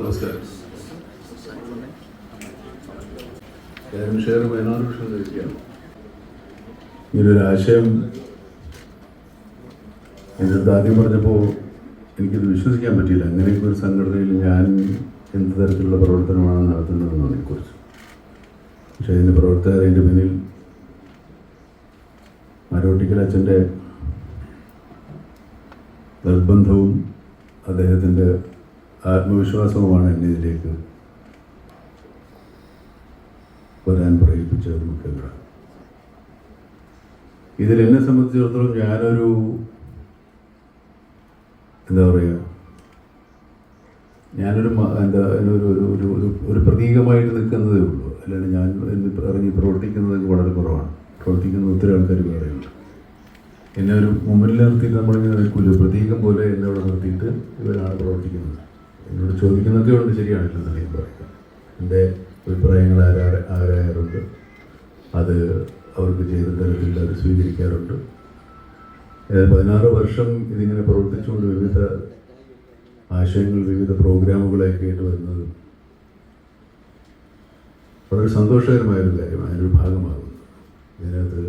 നമസ്കാരം. എന്നിട്ട് ആദ്യം പറഞ്ഞപ്പോൾ എനിക്കത് വിശ്വസിക്കാൻ പറ്റിയില്ല. അങ്ങനെയൊക്കെ ഒരു സംഘടനയിൽ ഞാൻ എന്ത് തരത്തിലുള്ള പ്രവർത്തനമാണ് നടത്തുന്നതെന്നാണ് കുറിച്ച് പക്ഷേ അതിന്റെ പ്രവർത്തകർ അതിന്റെ പിന്നിൽ മരോട്ടിക്കൽ അച്ഛന്റെ നിർബന്ധവും അദ്ദേഹത്തിന്റെ ആത്മവിശ്വാസവുമാണ് എന്നെ ഇതിലേക്ക് വരാൻ പ്രേരിപ്പിച്ചത് മുഖ്യ ഇതിൽ എന്നെ സംബന്ധിച്ചിടത്തോളം ഞാനൊരു എന്താ പറയുക ഞാനൊരു എന്താ ഒരു ഒരു ഒരു ഒരു പ്രതീകമായിട്ട് നിൽക്കുന്നതേ ഉള്ളൂ. അല്ലാണ്ട് ഞാൻ ഇറങ്ങി പ്രവർത്തിക്കുന്നത് വളരെ കുറവാണ്. പ്രവർത്തിക്കുന്ന ഒത്തിരി ആൾക്കാർ വേറെയുണ്ട് എന്നെ ഒരു മുമ്പിൽ നിർത്തിയിട്ട് നമ്മളിങ്ങനെ നിൽക്കില്ല പ്രതീകം പോലെ എന്നെ അവിടെ നിർത്തിയിട്ട് ഇവരാണ് പ്രവർത്തിക്കുന്നത്. എന്നോട് ചോദിക്കുന്നതൊക്കെ ഉണ്ട് ശരിയാണില്ലെന്ന് ഞാൻ പറയാം എന്റെ അഭിപ്രായങ്ങൾ ആരാ ആരായാറുണ്ട്. അത് അവർക്ക് ചെയ്ത തരത്തിൽ അത് സ്വീകരിക്കാറുണ്ട്. പതിനാറ് വർഷം ഇതിങ്ങനെ പ്രവർത്തിച്ചുകൊണ്ട് വിവിധ ആശയങ്ങൾ വിവിധ പ്രോഗ്രാമുകളൊക്കെ ആയിട്ട് വരുന്നത് വളരെ സന്തോഷകരമായൊരു കാര്യമാണ് അതിനൊരു ഭാഗമാകുന്നത് ഇതിനകത്ത്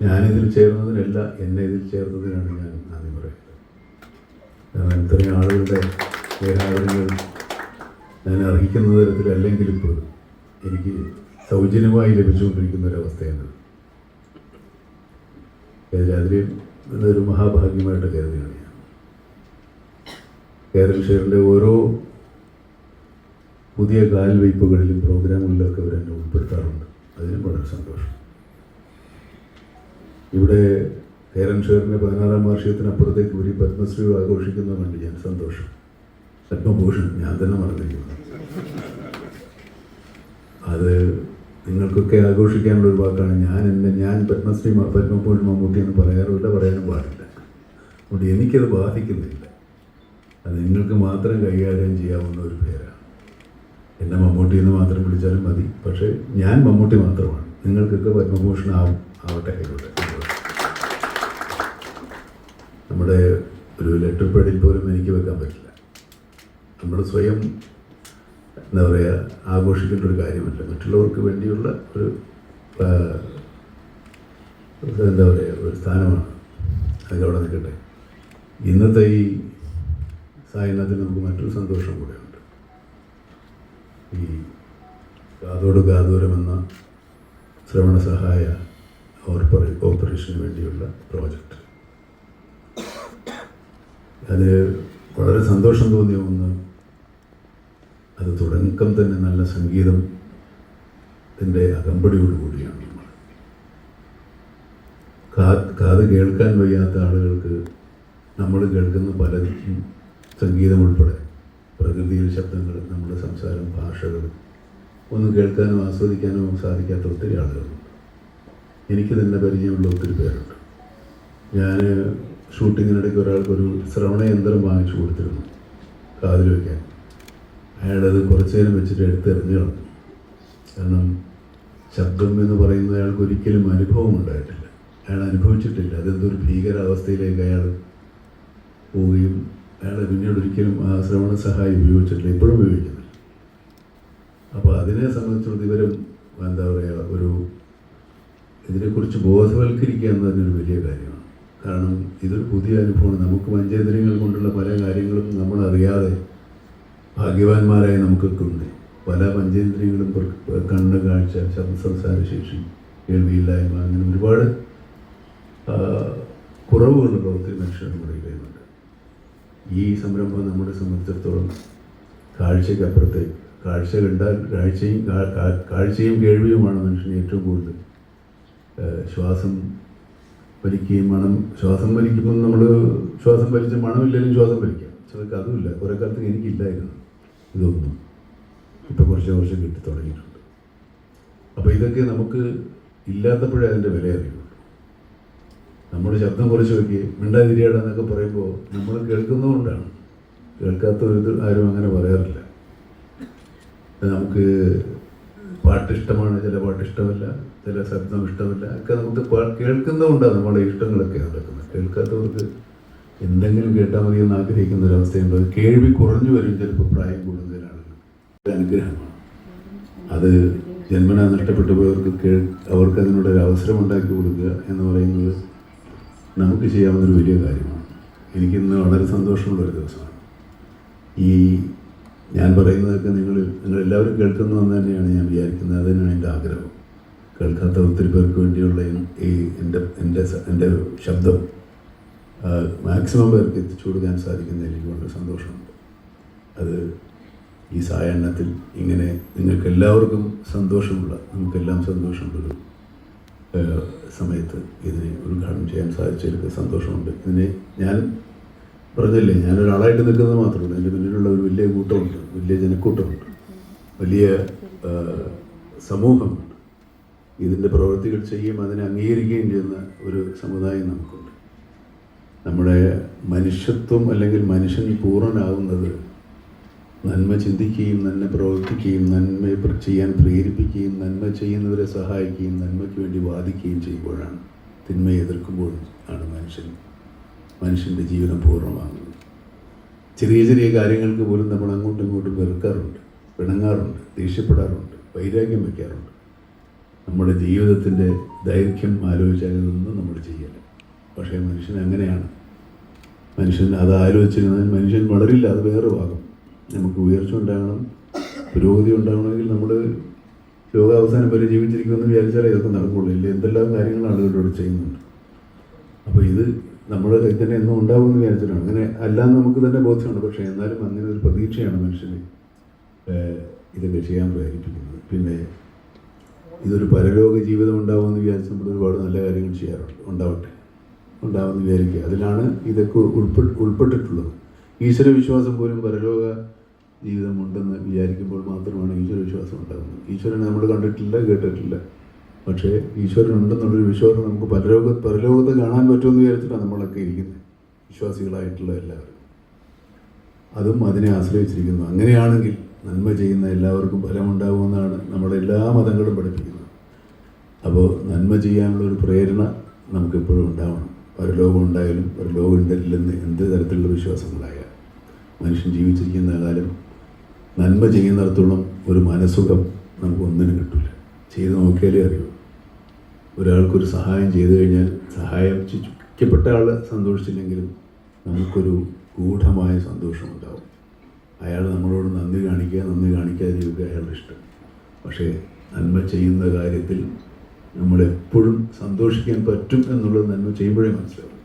ഞാനിതിൽ ചേർന്നതിനല്ല എന്നെ ഇതിൽ ചേർന്നതിനാണ് ഞാൻ ആദ്യം പറയുന്നത്. കാരണം ഇത്രയും ആളുകളുടെ പേരാദരങ്ങൾ ഞാൻ അർഹിക്കുന്ന തരത്തിലല്ലെങ്കിലും ഇപ്പോൾ എനിക്ക് സൗജന്യമായി ലഭിച്ചുകൊണ്ടിരിക്കുന്ന ഒരവസ്ഥയാണ് അതിൽ ഇതൊരു മഹാഭാഗ്യമായിട്ട് കരുതുകയാണ് ഞാൻ. കേരള ഷെയറിന്റെ ഓരോ പുതിയ കാൽവയ്പ്പുകളിലും പ്രോഗ്രാമുകളിലൊക്കെ അവർ എന്നെ ഉൾപ്പെടുത്താറുണ്ട്. അതിനും വളരെ സന്തോഷം. ഇവിടെ കേരൻ ഷെയറിന്റെ പതിനാറാം വാർഷികത്തിനപ്പുറത്തേക്ക് ഒരു പത്മശ്രീ ആഘോഷിക്കുന്നതുകൊണ്ട് ഞാൻ സന്തോഷം. പത്മഭൂഷൺ ഞാൻ തന്നെ മറന്നിരിക്കുന്നു. അത് നിങ്ങൾക്കൊക്കെ ആഘോഷിക്കാനുള്ള ഒരു വാക്കാണ്. ഞാൻ എന്നെ ഞാൻ പത്മശ്രീ പത്മഭൂഷൺ മമ്മൂട്ടി എന്ന് പറയാറില്ല പറയാനും പാടില്ല. അതുകൊണ്ട് എനിക്കത് ബാധിക്കുന്നില്ല. അത് നിങ്ങൾക്ക് മാത്രം കൈകാര്യം ചെയ്യാവുന്ന ഒരു പേരാണ്. എന്നെ മമ്മൂട്ടി എന്ന് മാത്രം വിളിച്ചാലും മതി. പക്ഷേ ഞാൻ മമ്മൂട്ടി മാത്രമാണ്. നിങ്ങൾക്കൊക്കെ പത്മഭൂഷൺ ആവും ആവട്ടെ ആയിക്കോട്ടെ. നമ്മുടെ ഒരു ലെറ്റർ പേഡിൽ പോലും എനിക്ക് വെക്കാൻ പറ്റില്ല. നമ്മൾ സ്വയം എന്താ പറയുക ആഘോഷിക്കേണ്ട ഒരു കാര്യമല്ല. മറ്റുള്ളവർക്ക് വേണ്ടിയുള്ള ഒരു എന്താ പറയുക ഒരു സ്ഥാനമാണ് അതിലവിടെ നിൽക്കട്ടെ ഇന്നത്തെ ഈ സായനത്തിൽ നമുക്ക് മറ്റൊരു സന്തോഷം കൂടെയുണ്ട്. ഈ കാതോട് കാതോരം എന്ന ശ്രവണ സഹായ ഓർപ്പറേ ഓപ്പറേഷന് വേണ്ടിയുള്ള പ്രോജക്റ്റ്. അത് വളരെ സന്തോഷം തോന്നിയ ഒന്ന്. അത് തുടക്കം തന്നെ നല്ല സംഗീതം അകമ്പടിയോടുകൂടിയാണ് നമ്മൾ കാത് കേൾക്കാൻ വയ്യാത്ത ആളുകൾക്ക് നമ്മൾ കേൾക്കുന്ന പല സംഗീതം ഉൾപ്പെടെ പ്രകൃതിയിൽ ശബ്ദങ്ങൾ നമ്മുടെ സംസാരം ഭാഷകൾ ഒന്നും കേൾക്കാനോ ആസ്വദിക്കാനോ സാധിക്കാത്ത ഒത്തിരി ആളുകളുണ്ട്. എനിക്ക് തന്നെ പരിചയമുള്ള ഒത്തിരി പേരുണ്ട്. ഞാൻ ഷൂട്ടിങ്ങിനിടയ്ക്ക് ഒരാൾക്കൊരു ശ്രവണയന്ത്രം വാങ്ങിച്ചു കൊടുത്തിരുന്നു. കാതിൽ വയ്ക്കാൻ അയാളത് കുറച്ച് നേരം വെച്ചിട്ട് എടുത്തെറിഞ്ഞു കളഞ്ഞു. കാരണം ശബ്ദം എന്ന് പറയുന്നത് അയാൾക്ക് ഒരിക്കലും അനുഭവം ഉണ്ടായിട്ടില്ല. അയാൾ അനുഭവിച്ചിട്ടില്ല. അതെന്തൊരു ഭീകരാവസ്ഥയിലേക്ക് അയാൾ പോവുകയും അയാൾ പിന്നീട് ഒരിക്കലും ആ ശ്രവണ സഹായം ഉപയോഗിച്ചിട്ടില്ല. ഇപ്പോഴും ഉപയോഗിക്കുന്നില്ല. അപ്പോൾ അതിനെ സംബന്ധിച്ചിടത്തോളം ഇവരും എന്താ പറയുക ഒരു ഇതിനെക്കുറിച്ച് ബോധവൽക്കരിക്കുക എന്ന് തന്നെ വലിയ കാര്യമാണ്. കാരണം ഇതൊരു പുതിയ അനുഭവമാണ്. നമുക്ക് പഞ്ചേന്ദ്രിയങ്ങൾ കൊണ്ടുള്ള പല കാര്യങ്ങളും നമ്മൾ അറിയാതെ ഭാഗ്യവാന്മാരായി നമുക്കൊക്കെ ഉണ്ട് പല പഞ്ചേന്ദ്രിയങ്ങളും കണ്ണ് കാഴ്ച ശബ്ദ സംസാരശേഷി കേൾവിയില്ലായ്മ അങ്ങനെ ഒരുപാട് കുറവുകൾ പ്രവൃത്തി നക്ഷത്രം നമ്മുടെ ഈ സംരംഭം നമ്മളെ സംബന്ധിച്ചിടത്തോളം കാഴ്ചയ്ക്കപ്പുറത്തെ കാഴ്ച കണ്ടാൽ കാഴ്ചയും കാഴ്ചയും കേൾവിയുമാണ് മനുഷ്യന് ഏറ്റവും കൂടുതൽ ശ്വാസം വലിക്കുകയും മണം ശ്വാസം വലിക്കുമ്പോൾ നമ്മൾ ശ്വാസം വലിച്ച മണമില്ലെങ്കിലും ശ്വാസം വലിക്കാം. ചിലർക്ക് അതുമില്ല. കുറേ കാലത്ത് എനിക്കില്ലായിരുന്നു ഇതൊന്നും. ഇപ്പോൾ കുറച്ച് വർഷം കിട്ടി തുടങ്ങിയിട്ടുണ്ട്. അപ്പോൾ ഇതൊക്കെ നമുക്ക് ഇല്ലാത്തപ്പോഴേ അതിന്റെ വില അറിയുള്ളൂ. നമ്മൾ ശബ്ദം കുറച്ച് വയ്ക്കുകയും മിണ്ടാതിരിയാടാ എന്നൊക്കെ പറയുമ്പോൾ നമ്മൾ കേൾക്കുന്നതുകൊണ്ടാണ്. കേൾക്കാത്ത ഒരു ആരും അങ്ങനെ പറയാറില്ല. നമുക്ക് പാട്ട് ഇഷ്ടമാണ് ചില പാട്ട് ഇഷ്ടമല്ല ചില ശബ്ദം ഇഷ്ടമല്ല ഒക്കെ നമുക്ക് കേൾക്കുന്നതുകൊണ്ടാണ് നമ്മളെ ഇഷ്ടങ്ങളൊക്കെ നടക്കുന്നത് കേൾക്കാത്തവർക്ക് എന്തെങ്കിലും കേട്ടാൽ മതി എന്ന് ആഗ്രഹിക്കുന്ന ഒരവസ്ഥയുണ്ട് കേൾവി കുറഞ്ഞു വരും ചിലപ്പോൾ പ്രായം കൂടുന്ന ആളുകൾ അനുഗ്രഹമാണ്. അത് ജന്മന നഷ്ടപ്പെട്ടു പോയവർക്ക് കേൾ അവർക്ക് അതിനുള്ള ഒരു അവസരം ഉണ്ടാക്കി കൊടുക്കുക എന്ന് പറയുന്നത് നമുക്ക് ചെയ്യാവുന്ന ഒരു വലിയ കാര്യമാണ്. എനിക്കിന്ന് വളരെ സന്തോഷമുള്ള ഒരു ദിവസമാണ്. ഈ ഞാൻ പറയുന്നതൊക്കെ നിങ്ങൾ നിങ്ങൾ എല്ലാവരും കേൾക്കുന്നു എന്ന് തന്നെയാണ് ഞാൻ വിചാരിക്കുന്നത്. അതിനാണ് എന്റെ ആഗ്രഹം. കേൾക്കാത്ത ഒത്തിരി പേർക്ക് വേണ്ടിയുള്ള ഈ- എന്റെ എന്റെ എന്റെ ശബ്ദം. മാക്സിമം പേർക്ക് എത്തിച്ചു കൊടുക്കാൻ സാധിക്കുന്നതിൽ എനിക്ക് വളരെ സന്തോഷമുണ്ട്. അത് ഈ സായാഹ്നത്തിൽ ഇങ്ങനെ നിങ്ങൾക്ക് എല്ലാവർക്കും സന്തോഷമുള്ള നമുക്കെല്ലാം സന്തോഷമുള്ളൊരു സമയത്ത് ഇതിനെ ഉദ്ഘാടനം ചെയ്യാൻ സാധിച്ചതിൽ സന്തോഷമുണ്ട്. ഇതിനെ ഞാൻ പറഞ്ഞില്ലേ ഞാനൊരാളായിട്ട് നിൽക്കുന്നത് മാത്രമല്ല എന്റെ പിന്നിലുള്ള ഒരു വലിയ കൂട്ടമുണ്ട് വലിയ ജനക്കൂട്ടമുണ്ട് വലിയ സമൂഹമുണ്ട് ഇതിന്റെ പ്രവൃത്തികൾ ചെയ്യുകയും അതിനെ അംഗീകരിക്കുകയും ചെയ്യുന്ന ഒരു സമുദായം നമുക്കുണ്ട്. നമ്മുടെ മനുഷ്യത്വം അല്ലെങ്കിൽ മനുഷ്യൻ പൂർണനാകുന്നത് നന്മ ചിന്തിക്കുകയും നന്മ പ്രവർത്തിക്കുകയും നന്മ ചെയ്യാൻ പ്രേരിപ്പിക്കുകയും നന്മ ചെയ്യുന്നവരെ സഹായിക്കുകയും നന്മയ്ക്ക് വേണ്ടി വാദിക്കുകയും ചെയ്യുമ്പോഴാണ് തിന്മയെ എതിർക്കുമ്പോൾ ആണ് മനുഷ്യൻ മനുഷ്യന്റെ ജീവിതം പൂർണമാകുന്നത് ചെറിയ ചെറിയ കാര്യങ്ങൾക്ക് പോലും നമ്മൾ അങ്ങോട്ടും ഇങ്ങോട്ടും വെറുക്കാറുണ്ട്. പിണങ്ങാറുണ്ട് ദേഷ്യപ്പെടാറുണ്ട് വൈരാഗ്യം വയ്ക്കാറുണ്ട്. നമ്മുടെ ജീവിതത്തിന്റെ ദൈർഘ്യം ആലോചിച്ചതൊന്നും നമ്മൾ ചെയ്യല്ല. പക്ഷേ മനുഷ്യൻ അങ്ങനെയാണ്. മനുഷ്യൻ അത് ആലോചിച്ചിരുന്നാൽ മനുഷ്യൻ വളരില്ല അത് വേറെ ഭാഗം. നമുക്ക് ഉയർച്ച ഉണ്ടാകണം പുരോഗതി ഉണ്ടാകണമെങ്കിൽ നമ്മൾ ലോകാവസാനം വരെ ജീവിച്ചിരിക്കുമെന്ന് വിചാരിച്ചാലേ ഇതൊക്കെ നടക്കുള്ളൂ. ഇല്ല എന്തെല്ലാം കാര്യങ്ങളാണ് ആളുകളോട് ചെയ്യുന്നുണ്ട് അപ്പോൾ ഇത് നമ്മുടെ ഇതിനെ എന്നും ഉണ്ടാവുമെന്ന് വിചാരിച്ചിട്ടാണ്. അങ്ങനെ അല്ലാന്ന് നമുക്ക് തന്നെ ബോധ്യമുണ്ട്. പക്ഷേ എന്നാലും അങ്ങനെ ഒരു പ്രതീക്ഷയാണ് മനുഷ്യന് ഇതൊക്കെ ചെയ്യാൻ പ്രേരിപ്പിക്കുന്നത്. പിന്നെ ഇതൊരു പരലോക ജീവിതം ഉണ്ടാവുമെന്ന് വിചാരിച്ച് നമ്മൾ ഒരുപാട് നല്ല കാര്യങ്ങൾ ചെയ്യാറുണ്ട്. ഉണ്ടാവട്ടെ. ഉണ്ടാവുമെന്ന് വിചാരിക്കുക. അതിലാണ് ഇതൊക്കെ ഉൾപ്പെ ഉൾപ്പെട്ടിട്ടുള്ളത്. ഈശ്വര വിശ്വാസം പോലും പരലോക ജീവിതമുണ്ടെന്ന് വിചാരിക്കുമ്പോൾ മാത്രമാണ് ഈശ്വര വിശ്വാസം ഉണ്ടാകുന്നത് ഈശ്വരനെ നമ്മൾ കണ്ടിട്ടില്ല കേട്ടിട്ടില്ല. പക്ഷേ ഈശ്വരൻ ഉണ്ടെന്നുള്ളൊരു വിശ്വാസം നമുക്ക് പരലോക പരലോകത്ത് കാണാൻ പറ്റുമെന്ന് വിചാരിച്ചിട്ടാണ് നമ്മളൊക്കെ ഇരിക്കുന്നത്. വിശ്വാസികളായിട്ടുള്ള എല്ലാവരും. അതും അതിനെ ആശ്രയിച്ചിരിക്കുന്നു. അങ്ങനെയാണെങ്കിൽ നന്മ ചെയ്യുന്ന എല്ലാവർക്കും ഫലമുണ്ടാകുമെന്നാണ് നമ്മുടെ എല്ലാ മതങ്ങളും പഠിപ്പിക്കുന്നത്. അപ്പോൾ നന്മ ചെയ്യാനുള്ള ഒരു പ്രേരണ നമുക്കെപ്പോഴും ഉണ്ടാവണം. പരലോകം ഉണ്ടായാലും പരലോകം ഉണ്ടല്ലെന്ന് എന്ത് തരത്തിലുള്ള വിശ്വാസങ്ങളായാലും. മനുഷ്യൻ ജീവിച്ചിരിക്കുന്ന കാലം നന്മ ചെയ്യുന്നിടത്തോളം ഒരു മനസ്സുഖം നമുക്ക് ഒന്നിനും കിട്ടില്ല ചെയ്ത് നോക്കിയാലേ അറിയൂ. ഒരാൾക്കൊരു സഹായം ചെയ്തു കഴിഞ്ഞാൽ സഹായം ചുറ്റപ്പെട്ട ആൾ സന്തോഷിച്ചില്ലെങ്കിലും നമുക്കൊരു ഗൂഢമായ സന്തോഷം ഉണ്ടാവും അയാൾ നമ്മളോട് നന്ദി കാണിക്കുക നന്ദി കാണിക്കാതിരിക്കുക അയാളുടെ ഇഷ്ടം. പക്ഷേ നന്മ ചെയ്യുന്ന കാര്യത്തിൽ നമ്മളെപ്പോഴും സന്തോഷിക്കാൻ പറ്റും എന്നുള്ളത് നന്മ ചെയ്യുമ്പോഴേ മനസ്സിലാവും.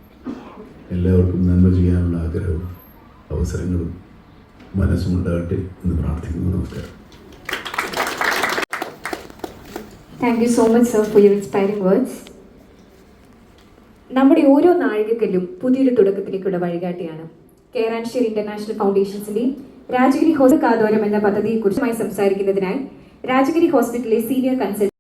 എല്ലാവർക്കും നന്മ ചെയ്യാനുള്ള ആഗ്രഹവും അവസരങ്ങളും മനസ്സുമുണ്ടാകട്ടെ എന്ന് പ്രാർത്ഥിക്കുന്നു. നമസ്കാരം. Thank you so much sir for your inspiring words നമ്മുടെ ഓരോ നാഴികക്കല്ലും പുതിയൊരു തുടക്കത്തിലേക്കുള്ള വഴികാട്ടിയാണ്. കേരാൻഷീർ ഇന്റർനാഷണൽ ഫൗണ്ടേഷൻസിന്റെയും രാജഗിരി ഹോസ്പിറ്റൽ കാതോരം എന്ന പദ്ധതിയെക്കുറിച്ചുമായി സംസാരിക്കുന്നതിനായി രാജഗിരി ഹോസ്പിറ്റലിലെ സീനിയർ കൺസൾട്ടന്റ്